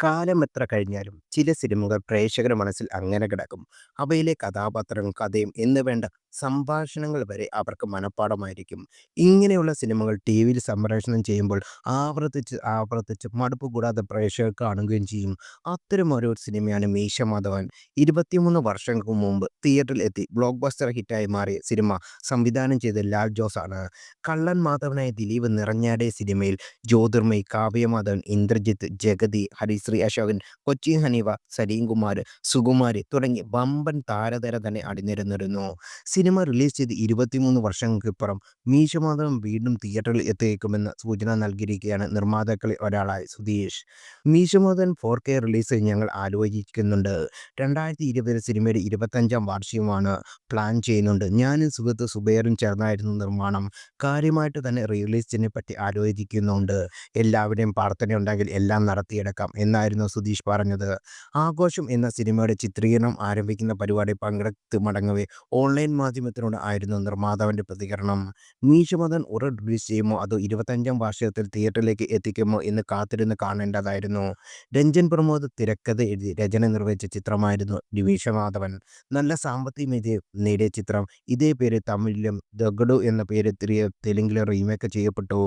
കാലം എത്ര കഴിഞ്ഞാലും ചില സിനിമകൾ പ്രേക്ഷകരുടെ മനസ്സിൽ അങ്ങനെ കിടക്കും. അവയിലെ കഥാപാത്രങ്ങൾ കഥയും എന്നുവേണ്ട സംഭാഷണങ്ങൾ വരെ അവർക്ക് മനഃപ്പാടമായിരിക്കും ഇങ്ങനെയുള്ള സിനിമകൾ ടി വിയിൽ സംപ്രേഷണം ചെയ്യുമ്പോൾ ആവർത്തിച്ച് ആവർത്തിച്ച് മടുപ്പ് കൂടാതെ പ്രേക്ഷകർ കാണുകയും ചെയ്യും. അത്തരം ഒരു സിനിമയാണ് മീശ മാധവൻ. ഇരുപത്തിമൂന്ന് വർഷങ്ങൾക്ക് മുമ്പ് തിയേറ്ററിൽ എത്തി ബ്ലോക്ക് ബസ്റ്റർ ഹിറ്റായി മാറിയ സിനിമ സംവിധാനം ചെയ്ത ലാൽ ആണ് കള്ളൻ മാധവനായ ദിലീപ് നിറഞ്ഞാടിയ സിനിമയിൽ ജ്യോതിർമയി, കാവ്യ മാധവൻ, ഇന്ദ്രജിത്ത്, ജഗതി, ഹരിശ്രീ അശോകൻ, കൊച്ചി ഹനീവ സലീം കുമാർ, സുകുമാരി തുടങ്ങി വമ്പൻ താരതര തന്നെ അണിനിരന്നിരുന്നു. സിനിമ റിലീസ് ചെയ്ത് ഇരുപത്തിമൂന്ന് വർഷങ്ങൾക്കിപ്പുറം മീശ മാധവൻ വീണ്ടും തിയേറ്ററിൽ എത്തിയേക്കുമെന്ന സൂചന നൽകിയിരിക്കുകയാണ് നിർമ്മാതാക്കളിൽ ഒരാളായ Sudheesh. Meesamadhavan four K release ഞങ്ങൾ ആലോചിക്കുന്നുണ്ട്. രണ്ടായിരത്തി ഇരുപതിൽ സിനിമയുടെ ഇരുപത്തഞ്ചാം വാർഷികമാണ് പ്ലാൻ ചെയ്യുന്നുണ്ട്. ഞാനും സുഹൃത്ത് സുബൈറും ചേർന്നായിരുന്നു നിർമ്മാണം. കാര്യമായിട്ട് തന്നെ റിലീസിനെ പറ്റി ആലോചിക്കുന്നുണ്ട്. എല്ലാവരുടെയും പ്രാർത്ഥനയുണ്ടെങ്കിൽ എല്ലാം നടത്തിയെടുക്കാം എന്നായിരുന്നു സുധീഷ് പറഞ്ഞത്. ആഘോഷം എന്ന സിനിമയുടെ ചിത്രീകരണം ആരംഭിക്കുന്ന പരിപാടി പങ്കെടുത്ത് മടങ്ങവേ ഓൺലൈൻ മാധ്യമത്തിനോട് ആയിരുന്നു നിർമ്മാതാവിന്റെ പ്രതികരണം. മീശമതൻ ഉറ റിലീസ് ചെയ്യുമോ അതോ ഇരുപത്തഞ്ചാം വാർഷികത്തിൽ തിയേറ്ററിലേക്ക് എത്തിക്കുമോ എന്ന് കാത്തിരുന്ന് കാണേണ്ടതായിരുന്നു. രഞ്ജൻ പ്രമോദ് തിരക്കഥ എഴുതി രചന നിർവഹിച്ച ചിത്രമായിരുന്നു മീശ മാധവൻ. നല്ല സാമ്പത്തിക വിജയം നേടിയ ചിത്രം ഇതേ പേര് തമിഴിലും ദഗഡു എന്ന പേര് തെലുങ്കിലും റീമേക്ക് ചെയ്യപ്പെട്ടു.